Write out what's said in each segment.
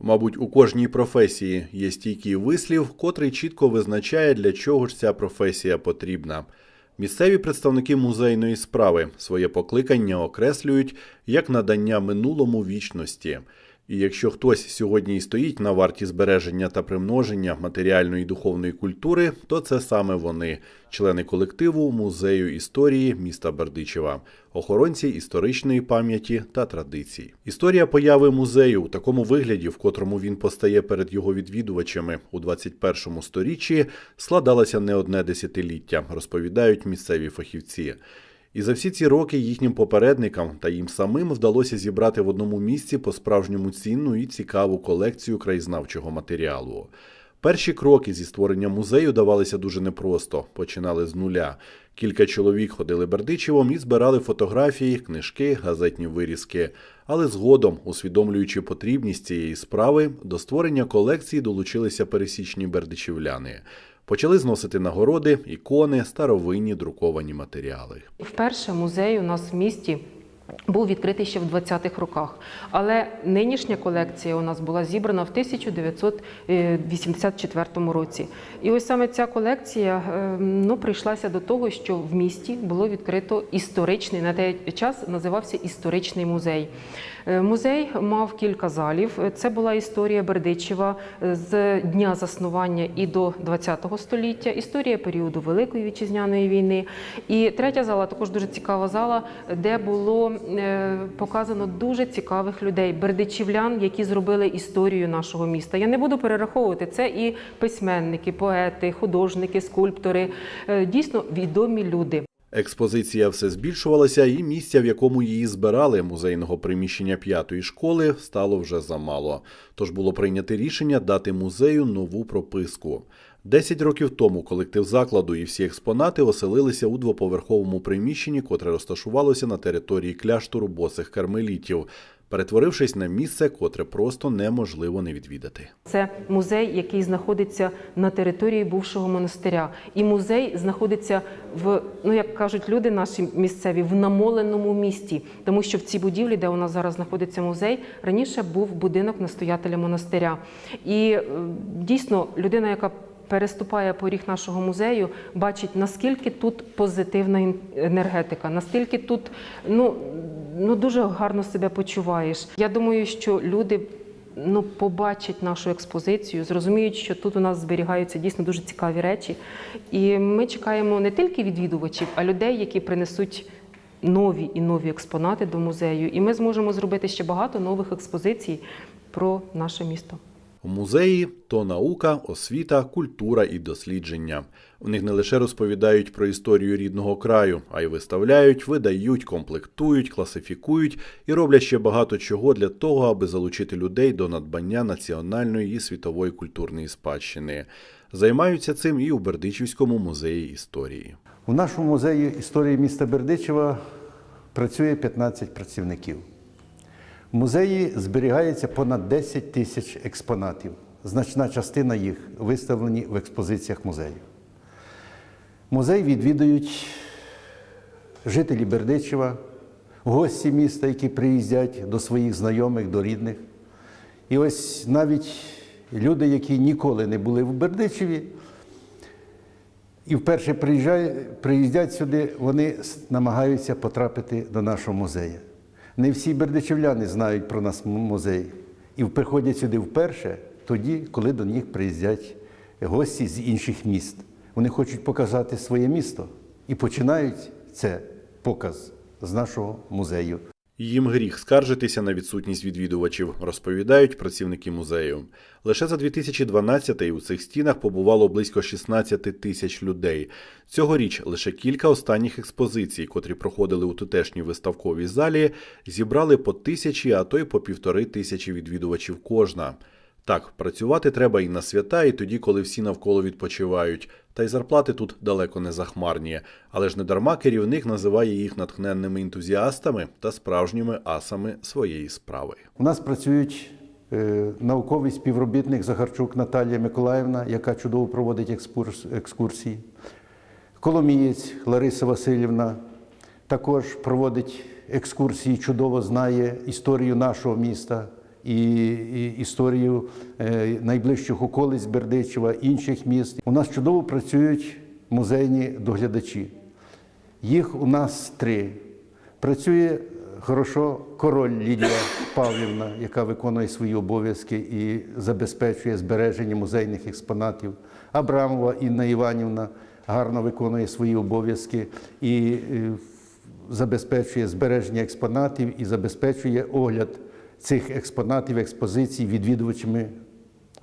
Мабуть, у кожній професії є стійкий вислів, котрий чітко визначає, для чого ж ця професія потрібна. Місцеві представники музейної справи своє покликання окреслюють як надання минулому вічності. І якщо хтось сьогодні і стоїть на варті збереження та примноження матеріальної і духовної культури, то це саме вони, члени колективу музею історії міста Бердичева, охоронці історичної пам'яті та традицій. Історія появи музею у такому вигляді, в котрому він постає перед його відвідувачами у 21 сторіччі, складалася не одне десятиліття, розповідають місцеві фахівці. І за всі ці роки їхнім попередникам та їм самим вдалося зібрати в одному місці по-справжньому цінну і цікаву колекцію краєзнавчого матеріалу. Перші кроки зі створення музею давалися дуже непросто, починали з нуля. Кілька чоловік ходили Бердичевом і збирали фотографії, книжки, газетні вирізки. Але згодом, усвідомлюючи потрібність цієї справи, до створення колекції долучилися пересічні бердичівляни. Почали зносити нагороди, ікони, старовинні друковані матеріали. Вперше музей у нас в місті був відкритий ще в 20-х роках, але нинішня колекція у нас була зібрана в 1984 році. І ось саме ця колекція е, ну, прийшлася до того, що в місті було відкрито історичний, на той час називався історичний музей. Е, Музей мав кілька залів. Це була історія Бердичева е, з дня заснування і до ХХ століття, історія періоду Великої вітчизняної війни. І третя зала також дуже цікава зала, де було е, показано дуже цікавих людей, бердичівлян, які зробили історію нашого міста. Я не буду перераховувати це і письменники, поети, художники, скульптори, е, дійсно відомі люди. Експозиція все збільшувалася, і місця, в якому її збирали музейного приміщення п'ятої школи, стало вже замало. Тож було прийнято рішення дати музею нову прописку. Десять років тому колектив закладу і всі експонати оселилися у двоповерховому приміщенні, котре розташувалося на території кляштору босих кармелітів, перетворившись на місце, котре просто неможливо не відвідати. Це музей, який знаходиться на території бувшого монастиря. І музей знаходиться в, ну як кажуть люди наші місцеві, в намоленому місті, тому що в цій будівлі, де у нас зараз знаходиться музей, раніше був будинок настоятеля монастиря. І е, дійсно людина, яка переступає поріг нашого музею, бачить наскільки тут позитивна енергетика, наскільки тут ну, ну дуже гарно себе почуваєш. Я думаю, що люди ну, побачать нашу експозицію, зрозуміють, що тут у нас зберігаються дійсно дуже цікаві речі. І ми чекаємо не тільки відвідувачів, а людей, які принесуть. Нові і нові експонати до музею, і ми зможемо зробити ще багато нових експозицій про наше місто. Музеї то наука, освіта, культура і дослідження. У них не лише розповідають про історію рідного краю, а й виставляють, видають, комплектують, класифікують і роблять ще багато чого для того, аби залучити людей до надбання національної і світової культурної спадщини. Займаються цим і у Бердичівському музеї історії. У нашому музеї історії міста Бердичева працює 15 працівників. В музеї зберігається понад 10 тисяч експонатів. Значна частина їх виставлені в експозиціях музею. Музей відвідують жителі Бердичева, гості міста, які приїздять до своїх знайомих, до рідних. І ось навіть люди, які ніколи не були в Бердичеві, і вперше приїздять сюди, вони намагаються потрапити до нашого музею. Не всі бердичевляни знають про нас музей. І приходять сюди вперше тоді, коли до них приїздять гості з інших міст. Вони хочуть показати своє місто і починають це показ з нашого музею. Їм гріх скаржитися на відсутність відвідувачів, розповідають працівники музею. Лише за 2012 у цих стінах побувало близько 16 тисяч людей. Цьогоріч лише кілька останніх експозицій, котрі проходили у тутешній виставковій залі, зібрали по тисячі, а то й по півтори тисячі відвідувачів кожна. Так, працювати треба і на свята, і тоді, коли всі навколо відпочивають. Та й зарплати тут далеко не захмарні. Але ж недарма керівник називає їх натхненними ентузіастами та справжніми асами своєї справи. У нас працюють е, науковий співробітник Захарчук Наталія Миколаївна, яка чудово проводить екскурс, екскурсії. Коломієць Лариса Васильівна також проводить екскурсії, чудово знає історію нашого міста і, і історію е, найближчих околиць Бердичева, інших міст. У нас чудово працюють музейні доглядачі. Їх у нас три. Працює хорошо король Лідія Павлівна, яка виконує свої обов'язки і забезпечує збереження музейних експонатів. Абрамова Інна Іванівна гарно виконує свої обов'язки і е, забезпечує збереження експонатів і забезпечує огляд цих експонатів, експозицій відвідувачами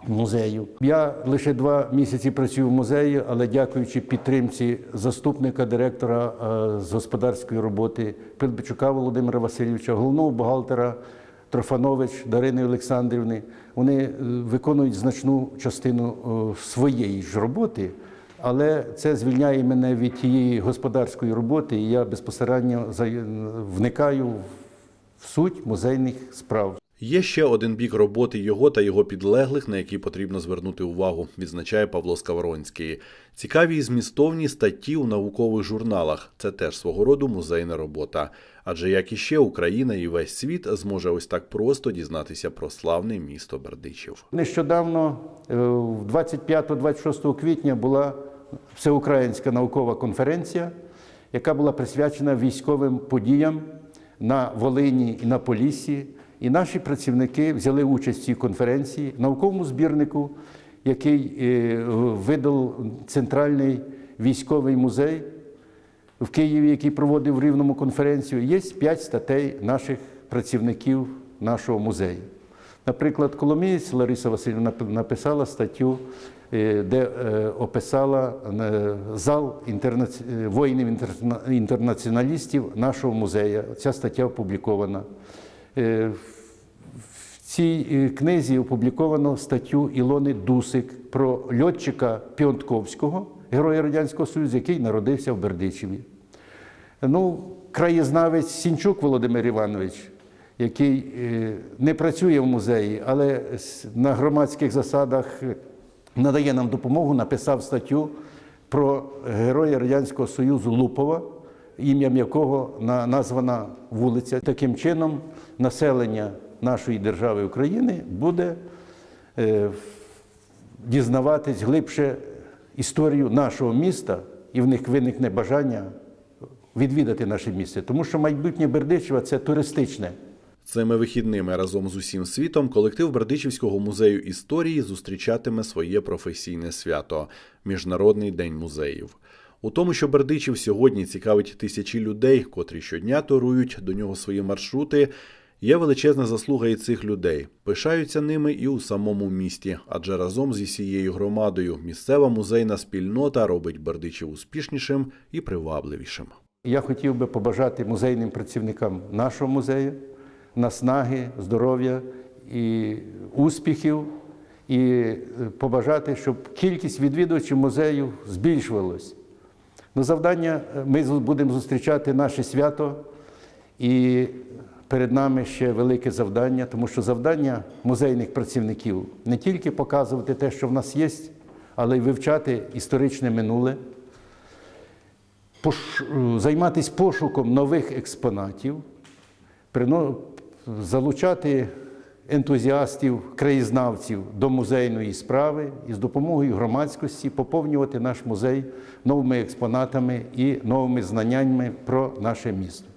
музею. Я лише два місяці працюю в музеї, але дякуючи підтримці заступника директора е, з господарської роботи Пилипчука Володимира Васильовича, головного бухгалтера Трофанович Дарини Олександрівни, вони е, виконують значну частину е, своєї ж роботи. Але це звільняє мене від тієї господарської роботи, і я безпосередньо вникаю в суть музейних справ. Є ще один бік роботи його та його підлеглих, на який потрібно звернути увагу, відзначає Павло Скавронський. Цікаві і змістовні статті у наукових журналах. Це теж свого роду музейна робота. Адже як іще Україна і весь світ зможе ось так просто дізнатися про славне місто Бердичів. Нещодавно, е, 25-26 квітня, була всеукраїнська наукова конференція, яка була присвячена військовим подіям на Волині і на Поліссі. І наші працівники взяли участь в цій конференції в науковому збірнику, який е, видав Центральний військовий музей в Києві, який проводив в Рівному конференцію, є п'ять статей наших працівників нашого музею. Наприклад, Коломієць Лариса Васильівна написала статтю, е, де е, описала е, зал інтернаці... воїнів-інтернаціоналістів нашого музею. Ця стаття опублікована. В цій книзі опубліковано статтю Ілони Дусик про льотчика Піонтковського, героя Радянського Союзу, який народився в Бердичеві. Ну, краєзнавець Сінчук Володимир Іванович, який е, не працює в музеї, але на громадських засадах е, надає нам допомогу, написав статтю про героя Радянського Союзу Лупова, ім'ям якого названа вулиця. Таким чином, населення нашої держави України буде е, дізнаватись глибше історію нашого міста, і в них виникне бажання відвідати наше місце. Тому що майбутнє Бердичева це туристичне. Цими вихідними разом з усім світом колектив Бердичівського музею історії зустрічатиме своє професійне свято Міжнародний день музеїв. У тому, що Бердичів сьогодні цікавить тисячі людей, котрі щодня торують до нього свої маршрути. Є величезна заслуга і цих людей. Пишаються ними і у самому місті, адже разом зі всією громадою місцева музейна спільнота робить Бердичів успішнішим і привабливішим. Я хотів би побажати музейним працівникам нашого музею наснаги, здоров'я і успіхів, і е, побажати, щоб кількість відвідувачів музею збільшувалась. Ну, завдання е, ми будемо зустрічати наше свято, і перед нами ще велике завдання, тому що завдання музейних працівників не тільки показувати те, що в нас є, але й вивчати історичне минуле займатися пошуком нових експонатів. Залучати ентузіастів, краєзнавців до музейної справи і з допомогою громадськості поповнювати наш музей новими експонатами і новими знаннями про наше місто.